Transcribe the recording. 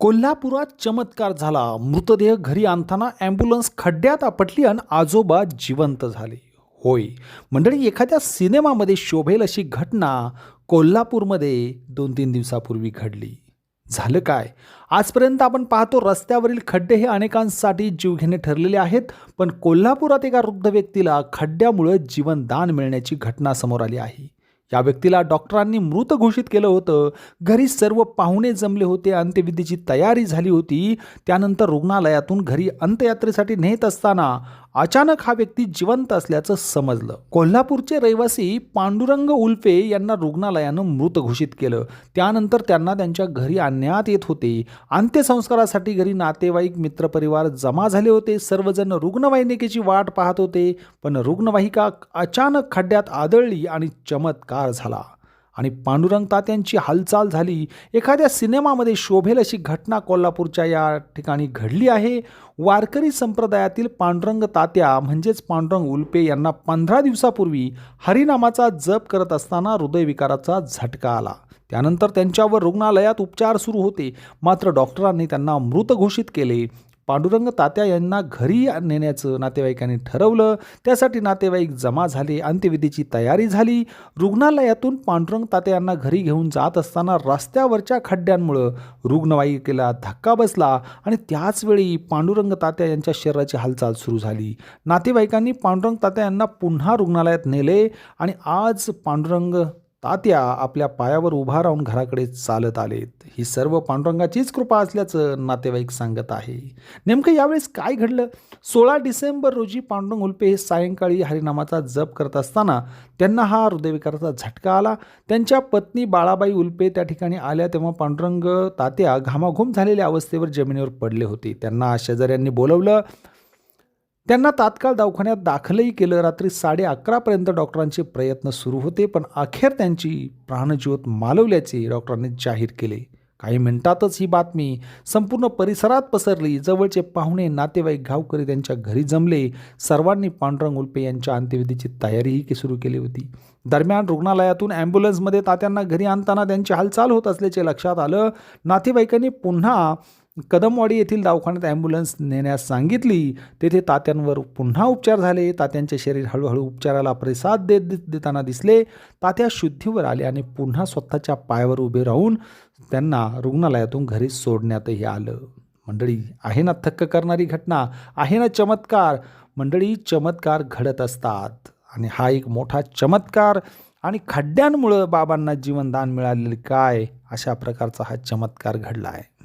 कोल्हापुरात चमत्कार झाला. मृतदेह घरी आणताना ॲम्ब्युलन्स खड्ड्यात आपटली आणि आजोबा जिवंत झाले. होय. मंडळी एखाद्या सिनेमामध्ये शोभेल अशी घटना कोल्हापूरमध्ये दोन तीन दिवसापूर्वी घडली. झालं काय? आजपर्यंत आपण पाहतो रस्त्यावरील खड्डे हे अनेकांसाठी जीवघेणे ठरलेले आहेत पण कोल्हापुरात एका वृद्ध व्यक्तीला खड्ड्यामुळं जीवनदान मिळण्याची घटना समोर आली आहे. या व्यक्तीला डॉक्टरांनी मृत घोषित केलं होतं. घरी सर्व पाहुणे जमले होते अंत्यविधीची तयारी झाली होती. त्यानंतर रुग्णालयातून घरी अंत्ययात्रेसाठी नेत असताना अचानक हा व्यक्ती जिवंत असल्याचं समजलं. कोल्हापूरचे रहिवासी पांडुरंग उल्फे यांना रुग्णालयानं मृत घोषित केलं. त्यानंतर त्यांना त्यांच्या घरी आणण्यात येत होते. अंत्यसंस्कारासाठी घरी नातेवाईक मित्रपरिवार जमा झाले होते. सर्वजण रुग्णवाहिकेची वाट पाहत होते. पण रुग्णवाहिका अचानक खड्ड्यात आदळली आणि चमत्कार झाला. आणि पांडुरंग तात्यांची हालचाल झाली. एखाद्या सिनेमामध्ये शोभेल अशी घटना कोल्हापूरच्या या ठिकाणी घडली आहे. वारकरी संप्रदायातील पांडुरंग तात्या म्हणजेच पांडुरंग उल्पे यांना पंधरा दिवसापूर्वी हरिनामाचा जप करत असताना हृदयविकाराचा झटका आला. त्यानंतर त्यांच्यावर रुग्णालयात उपचार सुरू होते. मात्र डॉक्टरांनी त्यांना मृत घोषित केले. पांडुरंग तात्या यांना घरी नेण्याचं नातेवाईकांनी ठरवलं. त्यासाठी नातेवाईक जमा झाले अंत्यविधीची तयारी झाली. रुग्णालयातून पांडुरंग तात्या यांना घरी घेऊन जात असताना रस्त्यावरच्या खड्ड्यांमुळं रुग्णवाहिकेला धक्का बसला आणि त्याचवेळी पांडुरंग तात्या यांच्या शरीराची हालचाल सुरू झाली. नातेवाईकांनी पांडुरंग तात्या यांना पुन्हा रुग्णालयात नेले आणि आज पांडुरंग तात्या आपल्या पायावर उभा राहून घराकडे चालत आलेत. ही सर्व पांडुरंगाचीच कृपा असल्याचं नातेवाईक सांगत आहे. नेमकं यावेळेस काय घडलं? सोळा डिसेंबर रोजी पांडुरंग उल्पे हे सायंकाळी हरिनामाचा जप करत असताना त्यांना हा हृदयविकाराचा झटका आला. त्यांच्या पत्नी बाळाबाई उल्पे त्या ठिकाणी आल्या तेव्हा पांडुरंग तात्या घामाघूम झालेल्या अवस्थेवर जमिनीवर पडले होते. त्यांना शेजाऱ्यांनी बोलवलं त्यांना तात्काळ दवाखान्यात दाखलही केलं. रात्री साडे अकरापर्यंत डॉक्टरांचे प्रयत्न सुरू होते पण अखेर त्यांची प्राणज्योत मालवल्याचे डॉक्टरांनी जाहीर केले. काही मिनिटातच ही बातमी संपूर्ण परिसरात पसरली. जवळचे पाहुणे नातेवाईक गावकरी त्यांच्या घरी जमले. सर्वांनी पांडुरंग उल्पे यांच्या अंत्यविधीची तयारीही सुरू केली होती. दरम्यान रुग्णालयातून ॲम्ब्युलन्समध्ये तात्यांना घरी आणताना त्यांची हालचाल होत असल्याचे लक्षात आलं. नातेवाईकांनी पुन्हा कदमवाडी येथील दवाखान्यात ॲम्ब्युलन्स नेण्यास सांगितली. तेथे तात्यांवर पुन्हा उपचार झाले. तात्यांचे शरीर हळूहळू उपचाराला प्रतिसाद देत देताना दिसले. तात्या शुद्धीवर आले आणि पुन्हा स्वतःच्या पायावर उभे राहून त्यांना रुग्णालयातून घरी सोडण्यातही आलं. मंडळी आहे ना थक्क करणारी घटना? आहे ना चमत्कार? मंडळी चमत्कार घडत असतात. आणि हा एक मोठा चमत्कार आणि खड्ड्यांमुळं बाबांना जीवनदान मिळालेलं काय? अशा प्रकारचा हा चमत्कार घडला आहे